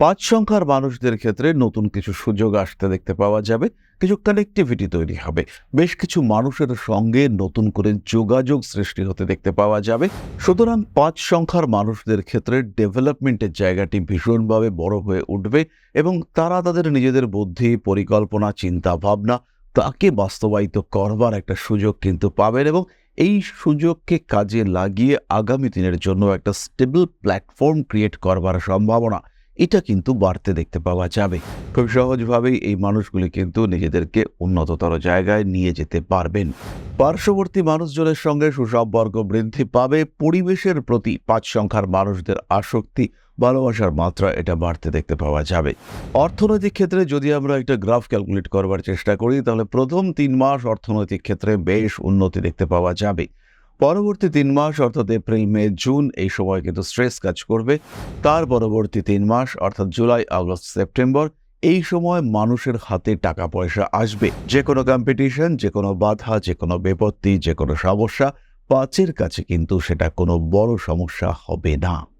পাঁচ সংখ্যার মানুষদের ক্ষেত্রে নতুন কিছু সুযোগ আসতে দেখতে পাওয়া যাবে, কিছু কানেক্টিভিটি তৈরি হবে। বেশ কিছু মানুষের সঙ্গে নতুন করে যোগাযোগ সৃষ্টি হতে দেখতে পাওয়া যাবে। সুতরাং পাঁচ সংখ্যার মানুষদের ক্ষেত্রে ডেভেলপমেন্টের জায়গাটি ভীষণভাবে বড় হয়ে উঠবে এবং তারা তাদের নিজেদের বুদ্ধি, পরিকল্পনা চিন্তা ভাবনা তাকে বাস্তবায়িত করবার একটা সুযোগ কিন্তু পাবেন এবং এই সুযোগকে কাজে লাগিয়ে আগামী দিনের জন্য একটা স্টেবল প্ল্যাটফর্ম ক্রিয়েট করবার সম্ভাবনা এটা কিন্তু বাড়তে দেখতে পাওয়া যাবে। খুব সহজভাবেই এই মানুষগুলি কিন্তু নিজেদেরকে উন্নততর জায়গায় নিয়ে যেতে পারবেন। পার্শ্ববর্তী মানুষজনের সঙ্গে সুসম্পর্ক বৃদ্ধি পাবে, পরিবেশের প্রতি পাঁচ সংখ্যার মানুষদের আসক্তি, ভালোবাসার মাত্রা এটা বাড়তে দেখতে পাওয়া যাবে। অর্থনৈতিক ক্ষেত্রে যদি আমরা একটা গ্রাফ ক্যালকুলেট করবার চেষ্টা করি, তাহলে প্রথম তিন মাস অর্থনৈতিক ক্ষেত্রে বেশ উন্নতি দেখতে পাওয়া যাবে। পরবর্তী তিন মাস, অর্থাৎ এপ্রিল, মে, জুন, এই সময় কিন্তু স্ট্রেস কাজ করবে। তার পরবর্তী তিন মাস, অর্থাৎ জুলাই, আগস্ট, সেপ্টেম্বর, এই সময় মানুষের হাতে টাকা পয়সা আসবে। যে কোনো কম্পিটিশন যে কোনো বাধা, যে কোনো বিপত্তি, যে কোনো সমস্যা, পাঁচের কাছে কিন্তু সেটা কোনো বড় সমস্যা হবে না।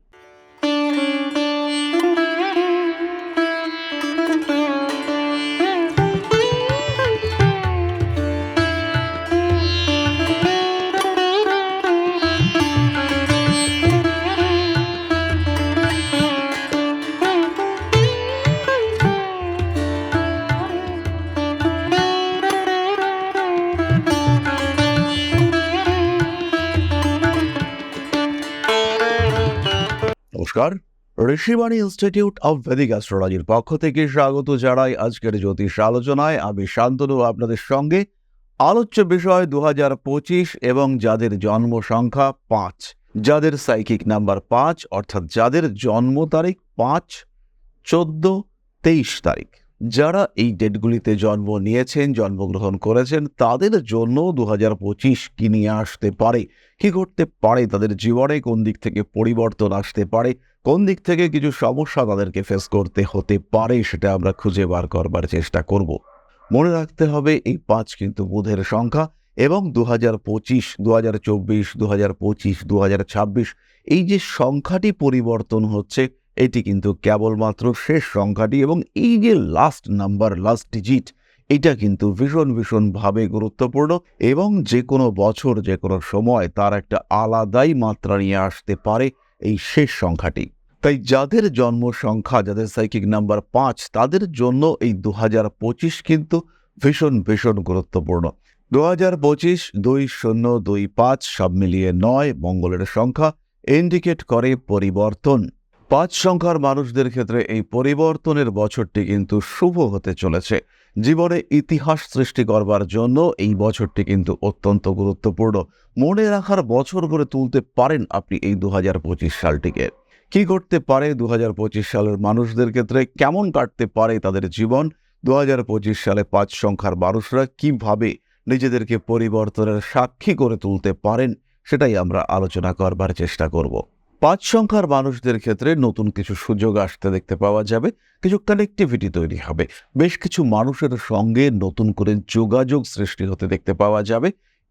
নমস্কার। ঋষিবাণী ইনস্টিটিউট অব ভেদিক অ্যাস্ট্রোলজির পক্ষ থেকে স্বাগত জানাই আজকের জ্যোতিষ আলোচনায়। আমি শান্তনু, আপনাদের সঙ্গে। আলোচ্য বিষয় দু এবং যাদের জন্ম সংখ্যা পাঁচ। যাদের সাইকিক নাম্বার পাঁচ, অর্থাৎ যাদের জন্ম তারিখ পাঁচ, চোদ্দ, তেইশ তারিখ। যারা এই ডেটগুলিতে জন্ম নিয়েছেন, জন্মগ্রহণ করেছেন, তাদের জন্য দু হাজার পঁচিশ কি নিয়ে আসতে পারে? কি করতে পারে? তাদের জীবনে কোন দিক থেকে পরিবর্তন আসতে পারে? কোন দিক থেকে কিছু সমস্যা তাদেরকে ফেস করতে হতে পারে? সেটা আমরা খুঁজে বার করবার চেষ্টা করব। মনে রাখতে হবে, এই পাঁচ কিন্তু বুধের সংখ্যা এবং দু হাজার পঁচিশ দু হাজার চব্বিশ দু হাজার পঁচিশ দু হাজার ছাব্বিশ, এই যে সংখ্যাটি পরিবর্তন হচ্ছে এটি কিন্তু কেবলমাত্র শেষ সংখ্যাটি এবং এই যে লাস্ট নাম্বার লাস্ট ডিজিট এটা কিন্তু ভীষণ ভীষণভাবে গুরুত্বপূর্ণ এবং যে কোনো বছর, যে কোনো সময় তার একটা আলাদাই মাত্রা নিয়ে আসতে পারে এই শেষ সংখ্যাটি। তাই যাদের জন্ম সংখ্যা, যাদের সাইকিক নাম্বার পাঁচ, তাদের জন্য এই দু হাজার পঁচিশ কিন্তু ভীষণ ভীষণ গুরুত্বপূর্ণ। দু হাজার পঁচিশ, দুই শূন্য, দুই পাঁচ, সব মিলিয়ে নয় মঙ্গলের সংখ্যা ইন্ডিকেট করে পরিবর্তন। পাঁচ সংখ্যার মানুষদের ক্ষেত্রে এই পরিবর্তনের বছরটি কিন্তু শুভ হতে চলেছে। জীবনে ইতিহাস সৃষ্টি করবার জন্য এই বছরটি কিন্তু অত্যন্ত গুরুত্বপূর্ণ। মনে রাখার বছর করে তুলতে পারেন আপনি এই দু হাজার পঁচিশ সালটিকে। কি করতে পারে দু হাজার পঁচিশ সালের মানুষদের ক্ষেত্রে? কেমন কাটতে পারে তাদের জীবন? দু হাজার পঁচিশ সালে পাঁচ সংখ্যার মানুষরা কীভাবে নিজেদেরকে পরিবর্তনের সাক্ষী করে তুলতে পারেন? সেটাই আমরা আলোচনা করবার চেষ্টা করব। পাঁচ সংখ্যার মানুষদের ক্ষেত্রে নতুন কিছু সুযোগ আসতে দেখতে পাওয়া যাবে, কিছু কানেক্টিভিটি তৈরি হবে। বেশ কিছু মানুষের সঙ্গে নতুন করে যোগাযোগ সৃষ্টি হতে দেখতে পাওয়া যাবে।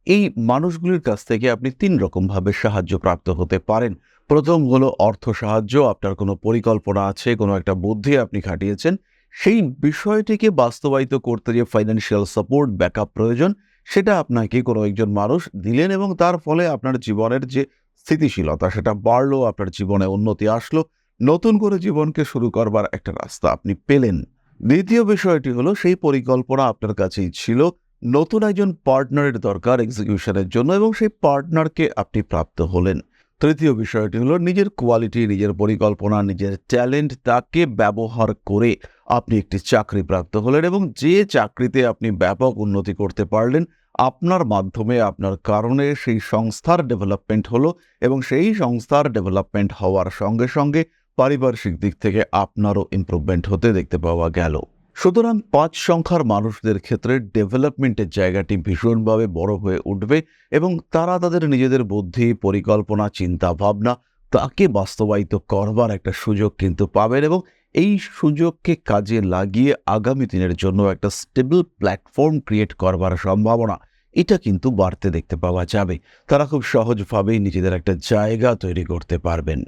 এই মানুষগুলির কাছ থেকে আপনি তিন রকমভাবে সাহায্য প্রাপ্ত হতে পারেন। প্রথম হলো অর্থ সাহায্য, আপনার কোনো পরিকল্পনা আছে, কোনো একটা বুদ্ধি আপনি খাটিয়েছেন, সেই বিষয়টিকে বাস্তবায়িত করতে যে ফাইন্যান্সিয়াল সাপোর্ট ব্যাকআপ প্রয়োজন, সেটা আপনাকে কোনো একজন মানুষ দিলেন এবং তার ফলে আপনার জীবনের যে স্থিতিশীলতা, সেটা বাড়লো, আপনার জীবনে উন্নতি আসলো, নতুন করে জীবনকে শুরু করবার একটা রাস্তা আপনি পেলেন। দ্বিতীয় বিষয়টি হলো, সেই পরিকল্পনা আপনার কাছেই ছিল, নতুন একজন পার্টনারের দরকার এক্সিকিউশনের জন্য, এবং সেই পার্টনারকে আপনি প্রাপ্ত হলেন। তৃতীয় বিষয়টি হলো নিজের কোয়ালিটি নিজের পরিকল্পনা, নিজের ট্যালেন্ট তাকে ব্যবহার করে আপনি একটি চাকরি প্রাপ্ত হলেন এবং যে চাকরিতে আপনি ব্যাপক উন্নতি করতে পারলেন, আপনার মাধ্যমে, আপনার কারণে সেই সংস্থার ডেভেলপমেন্ট হলো এবং সেই সংস্থার ডেভেলপমেন্ট হওয়ার সঙ্গে সঙ্গে পারিপার্শ্বিক দিক থেকে আপনারও ইমপ্রুভমেন্ট হতে দেখতে পাওয়া গেল। সুতরাং পাঁচ সংখ্যার মানুষদের ক্ষেত্রে ডেভেলপমেন্টের জায়গাটি ভীষণভাবে বড় হয়ে উঠবে এবং তারা তাদের নিজেদের বুদ্ধি, পরিকল্পনা চিন্তা ভাবনা তাকে বাস্তবায়িত করবার একটা সুযোগ কিন্তু পাবেন এবং এই সুযোগকে কাজে লাগিয়ে আগামী দিনের জন্য একটা স্টেবল প্ল্যাটফর্ম ক্রিয়েট করবার সম্ভাবনা এটা কিন্তু বাড়তে দেখতে পাওয়া যাবে। তারা খুব সহজভাবেই নিজেদের একটা জায়গা তৈরি করতে পারবেন।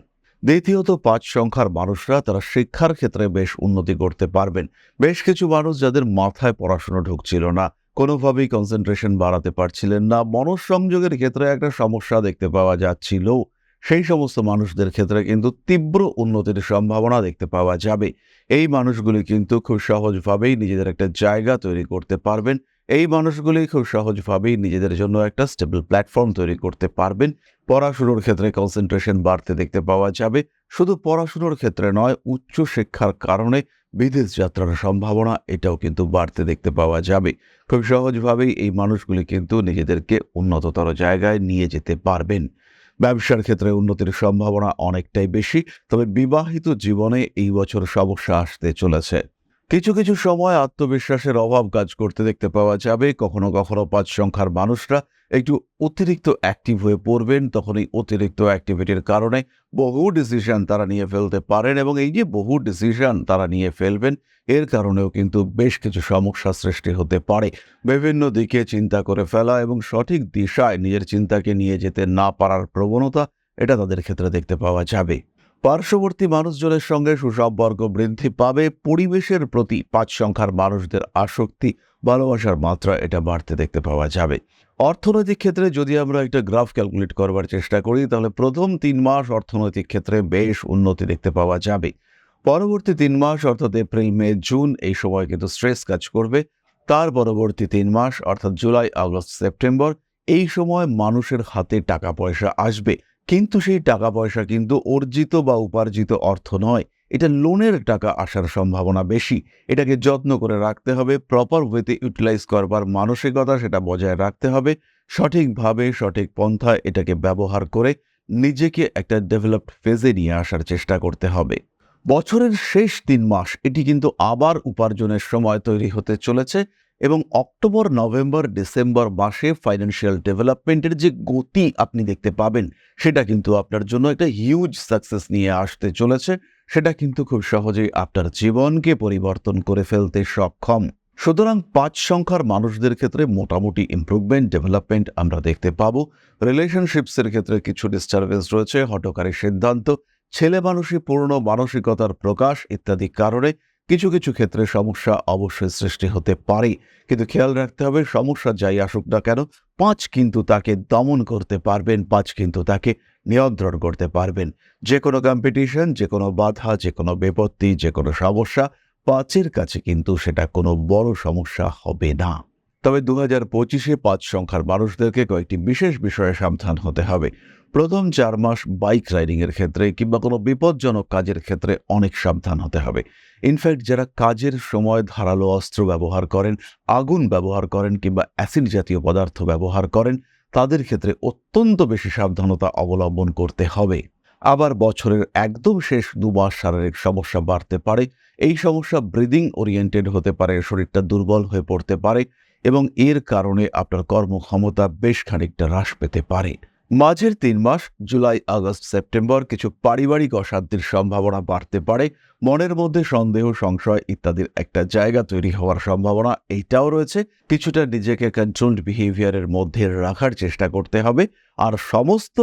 দ্বিতীয়ত, পাঁচ সংখ্যার মানুষরা তারা শিক্ষার ক্ষেত্রে বেশ উন্নতি করতে পারবেন। বেশ কিছু মানুষ যাদের মাথায় পড়াশোনা ঢুকছিল না, কোনোভাবেই কনসেন্ট্রেশন বাড়াতে পারছিলেন না। মনঃসংযোগের ক্ষেত্রে একটা সমস্যা দেখতে পাওয়া যাচ্ছিল। সেই সমস্ত মানুষদের ক্ষেত্রে কিন্তু তীব্র উন্নতির সম্ভাবনা দেখতে পাওয়া যাবে। এই মানুষগুলি কিন্তু খুব সহজভাবেই নিজেদের একটা জায়গা তৈরি করতে পারবেন। এই মানুষগুলি খুব সহজভাবেই নিজেদের জন্য একটা স্টেবল প্ল্যাটফর্ম তৈরি করতে পারবেন। পড়াশুনোর ক্ষেত্রে কনসেন্ট্রেশন বাড়তে দেখতে পাওয়া যাবে। শুধু পড়াশুনোর ক্ষেত্রে নয় উচ্চ শিক্ষার কারণে বিদেশ যাত্রার সম্ভাবনা এটাও কিন্তু বাড়তে দেখতে পাওয়া যাবে। খুব সহজভাবেই এই মানুষগুলি কিন্তু নিজেদেরকে উন্নততর জায়গায় নিয়ে যেতে পারবেন। ব্যবসার ক্ষেত্রে উন্নতির সম্ভাবনা অনেকটাই বেশি, তবে বিবাহিত জীবনে এই বছর সমস্যা আসতে চলেছে। কিছু কিছু সময় আত্মবিশ্বাসের অভাব কাজ করতে দেখতে পাওয়া যাবে। কখনো কখনো পাঁচ সংখ্যার মানুষরা একটু অতিরিক্ত অ্যাক্টিভ হয়ে পড়বেন তখন এই অতিরিক্ত অ্যাক্টিভিটির কারণে বহু ডিসিশন তারা নিয়ে ফেলতে পারেন এবং এই যে বহু ডিসিশন তারা নিয়ে ফেলবেন, এর কারণেও কিন্তু বেশ কিছু সমস্যা সৃষ্টি হতে পারে। বিভিন্ন দিকে চিন্তা করে ফেলা এবং সঠিক দিশায় নিজের চিন্তাকে নিয়ে যেতে না পারার প্রবণতা, এটা তাদের ক্ষেত্রে দেখতে পাওয়া যাবে। পার্শ্ববর্তী মানুষজনের সঙ্গে সুসম্পর্ক বৃদ্ধি পাবে, পরিবেশের প্রতি পাঁচ সংখ্যার মানুষদের আসক্তি, ভালোবাসার মাত্রা এটা বাড়তে দেখতে পাওয়া যাবে। অর্থনৈতিক ক্ষেত্রে যদি আমরা একটা গ্রাফ ক্যালকুলেট করবার চেষ্টা করি, তাহলে প্রথম তিন মাস অর্থনৈতিক ক্ষেত্রে বেশ উন্নতি দেখতে পাওয়া যাবে। পরবর্তী তিন মাস, অর্থাৎ এপ্রিল, মে, জুন, এই সময় কিন্তু স্ট্রেস কাজ করবে। তার পরবর্তী তিন মাস, অর্থাৎ জুলাই, আগস্ট, সেপ্টেম্বর, এই সময় মানুষের হাতে টাকা পয়সা আসবে। কিন্তু সেই টাকা পয়সা কিন্তু অর্জিত বা উপার্জিত অর্থ নয়। এটা লোনের টাকা আসার সম্ভাবনা বেশি। এটাকে যত্ন করে রাখতে হবে প্রপার ওয়েতে ইউটিলাইজ করবার মানসিকতা সেটা বজায় রাখতে হবে, সঠিকভাবে সঠিক পন্থায় এটাকে ব্যবহার করে নিজেকে একটা ডেভেলপড ফেজে নিয়ে আসার চেষ্টা করতে হবে। বছরের শেষ তিন মাস, এটি কিন্তু আবার উপার্জনের সময় তৈরি হতে চলেছে। এবং অক্টোবর, নভেম্বর, ডিসেম্বর মাসে ফাইন্যান্সিয়াল ডেভেলপমেন্টের যে গতি আপনি দেখতে পাবেন, সেটা কিন্তু আপনার জন্য একটা হিউজ সাকসেস নিয়ে আসতে চলেছে। সেটা কিন্তু খুব সহজেই আপনার জীবনকে পরিবর্তন করে ফেলতে সক্ষম। সুতরাং পাঁচ সংখ্যার মানুষদের ক্ষেত্রে মোটামুটি ইমপ্রুভমেন্ট ডেভেলপমেন্ট আমরা দেখতে পাবো। রিলেশনশিপসের ক্ষেত্রে কিছু ডিস্টারবেন্স রয়েছে হটকারী সিদ্ধান্ত ছেলে মানুষই পূর্ণ মানসিকতার প্রকাশ ইত্যাদি কারণে কিছু কিছু ক্ষেত্রে সমস্যা অবশ্যই সৃষ্টি হতে পারে। কিন্তু খেয়াল রাখতে হবে, সমস্যা যাই আসুক না কেন, পাঁচ কিন্তু তাকে দমন করতে পারবেন, পাঁচ কিন্তু তাকে নিয়ন্ত্রণ করতে পারবেন। যে কোনো কম্পিটিশন যে কোনো বাধা, যে কোনো বিপত্তি, যে কোনো সমস্যা, পাঁচের কাছে কিন্তু সেটা কোনো বড় সমস্যা হবে না। তবে দু হাজার পঁচিশে পাঁচ সংখ্যার মানুষদেরকে কয়েকটি বিশেষ বিষয়ে সাবধান হতে হবে। প্রথম চার মাস বাইক রাইডিংয়ের ক্ষেত্রে কিংবা কোনো বিপজ্জনক কাজের ক্ষেত্রে অনেক সাবধান হতে হবে। ইনফ্যাক্ট যারা কাজের সময় ধারালো অস্ত্র ব্যবহার করেন, আগুন ব্যবহার করেন কিংবা অ্যাসিড জাতীয় পদার্থ ব্যবহার করেন, তাদের ক্ষেত্রে অত্যন্ত বেশি সাবধানতা অবলম্বন করতে হবে। আবার বছরের একদম শেষ দু মাস শারীরিক সমস্যা বাড়তে পারে, এই সমস্যা ব্রিদিং ওরিয়েন্টেড হতে পারে, শরীরটা দুর্বল হয়ে পড়তে পারে এবং এর কারণে আপনার কর্মক্ষমতা বেশ খানিকটা হ্রাস পেতে পারে। মাঝের তিন মাস, জুলাই, আগস্ট, সেপ্টেম্বর কিছু পারিবারিক অশান্তির সম্ভাবনা বাড়তে পারে, মনের মধ্যে সন্দেহ, সংশয় ইত্যাদির একটা জায়গা তৈরি হওয়ার সম্ভাবনা এইটাও রয়েছে। কিছুটা নিজেকে কন্ট্রোলড বিহেভিয়ারের মধ্যে রাখার চেষ্টা করতে হবে। আর সমস্ত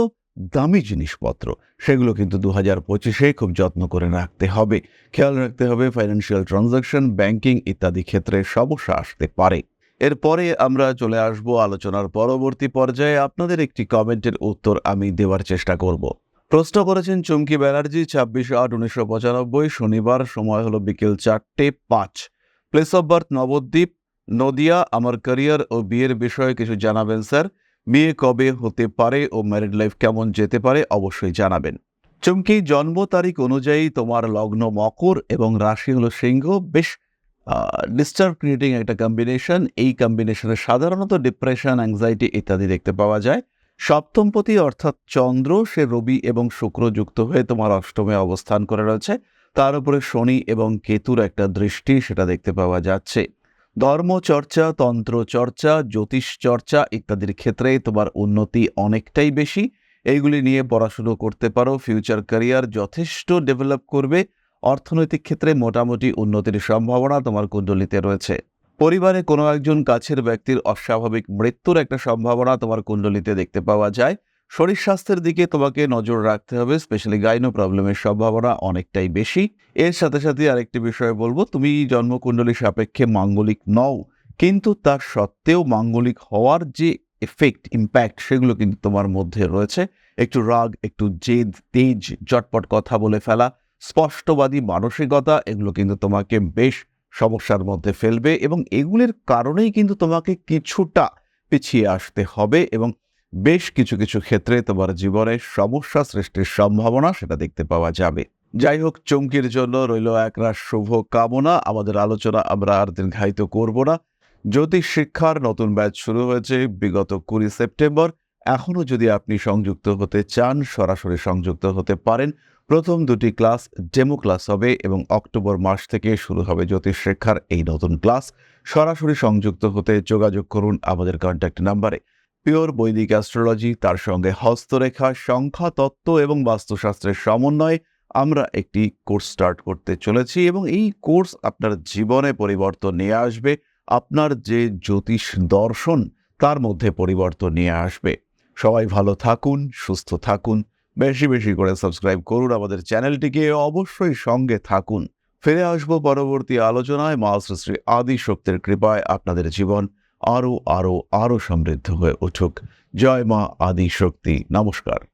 দামি জিনিসপত্র, সেগুলো কিন্তু দু হাজার পঁচিশে খুব যত্ন করে রাখতে হবে। খেয়াল রাখতে হবে ফাইন্যান্সিয়াল ট্রানজাকশন ব্যাংকিং ইত্যাদি ক্ষেত্রে সমস্যা আসতে পারে। এরপরে আমরা চলে আসব আলোচনার পরবর্তী পর্যায়ে। আপনাদের একটি কমেন্টের উত্তর আমি দেওয়ার চেষ্টা করব। প্রশ্ন করেছেন, চুমকি ব্যানার্জি, ছাব্বিশ আট উনিশশো পঁচানব্বই, শনিবার, সময় হলো বিকেল চারটে পাঁচ। Place of birth, Nabadwip, Nadia, আমার ক্যারিয়ার ও বিয়ের বিষয়ে কিছু জানাবেন, স্যার। বিয়ে কবে হতে পারে ও ম্যারিড লাইফ কেমন যেতে পারে অবশ্যই জানাবেন। চুমকি, জন্ম তারিখ অনুযায়ী তোমার লগ্ন মকর এবং রাশি হলো সিংহ। বেশ ডিস্টার্ব ক্রিয়েটিং একটা কম্বিনেশন এই কম্বিনেশনে সাধারণত ডিপ্রেশন অ্যাংজাইটি ইত্যাদি দেখতে পাওয়া যায়। সপ্তমপতি অর্থাৎ চন্দ্র, সে রবি এবং শুক্র যুক্ত হয়ে তোমার অষ্টমে অবস্থান করে রয়েছে। তার উপরে শনি এবং কেতুর একটা দৃষ্টি সেটা দেখতে পাওয়া যাচ্ছে। ধর্মচর্চা তন্ত্র চর্চা জ্যোতিষ চর্চা ইত্যাদির ক্ষেত্রে তোমার উন্নতি অনেকটাই বেশি। এইগুলি নিয়ে পড়াশুনো করতে পারো ফিউচার ক্যারিয়ার যথেষ্ট ডেভেলপ করবে। অর্থনৈতিক ক্ষেত্রে মোটামুটি উন্নতির সম্ভাবনা তোমার কুণ্ডলিতে রয়েছে। পরিবারে কোনো একজন কাছের ব্যক্তির অস্বাভাবিক মৃত্যুর একটা সম্ভাবনা তোমার কুণ্ডলিতে দেখতে পাওয়া যায়। শরীর স্বাস্থ্যের দিকে তোমাকে নজর রাখতে হবে স্পেশালি গাইনো প্রবলেমের সম্ভাবনা অনেকটাই বেশি। এর সাথে সাথে আরেকটি বিষয় বলব, তুমি জন্মকুণ্ডলী সাপেক্ষে মাঙ্গলিক নও, কিন্তু তার সত্ত্বেও মাঙ্গলিক হওয়ার যে এফেক্ট ইম্প্যাক্ট সেগুলো কিন্তু তোমার মধ্যে রয়েছে। একটু রাগ, একটু জেদ, তেজ, জটপট কথা বলে ফেলা স্পষ্টবাদী মানসিকতা, এগুলো কিন্তু তোমাকে বেশ সমস্যার মধ্যে ফেলবে এবং এগুলির কারণেই কিন্তু তোমাকে কিছুটা পিছিয়ে আসতে হবে এবং বেশ কিছু কিছু ক্ষেত্রে তোমার জীবনে সমস্যা সৃষ্টির সম্ভাবনা সেটা দেখতে পাওয়া যাবে। যাই হোক, চমকির জন্য রইল একরাশ শুভ কামনা আমাদের আলোচনা আমরা আর দীর্ঘায়িত করব না। জ্যোতিষ শিক্ষার নতুন ব্যাচ শুরু হয়েছে বিগত কুড়ি সেপ্টেম্বর। এখনও যদি আপনি সংযুক্ত হতে চান, সরাসরি সংযুক্ত হতে পারেন। প্রথম দুটি ক্লাস ডেমো ক্লাস হবে এবং অক্টোবর মাস থেকে শুরু হবে জ্যোতিষ শিক্ষার এই নতুন ক্লাস। সরাসরি সংযুক্ত হতে যোগাযোগ করুন আমাদের কন্ট্যাক্ট নাম্বারে পিওর বৈদিক অ্যাস্ট্রোলজি তার সঙ্গে হস্তরেখা, সংখ্যা, তত্ত্ব এবং বাস্তুশাস্ত্রের সমন্বয়ে আমরা একটি কোর্স স্টার্ট করতে চলেছি এবং এই কোর্স আপনার জীবনে পরিবর্তন নিয়ে আসবে। আপনার যে জ্যোতিষ দর্শন, তার মধ্যে পরিবর্তন নিয়ে আসবে। সবাই ভালো থাকুন, সুস্থ থাকুন। বেশি বেশি করে সাবস্ক্রাইব করুন আমাদের চ্যানেলটিকে অবশ্যই সঙ্গে থাকুন। ফিরে আসব পরবর্তী আলোচনায়, মা শ্রী আদি শক্তির কৃপায় আপনাদের জীবন আরও আরও আরও সমৃদ্ধ হয়ে উঠুক। জয় মা আদি শক্তি। নমস্কার।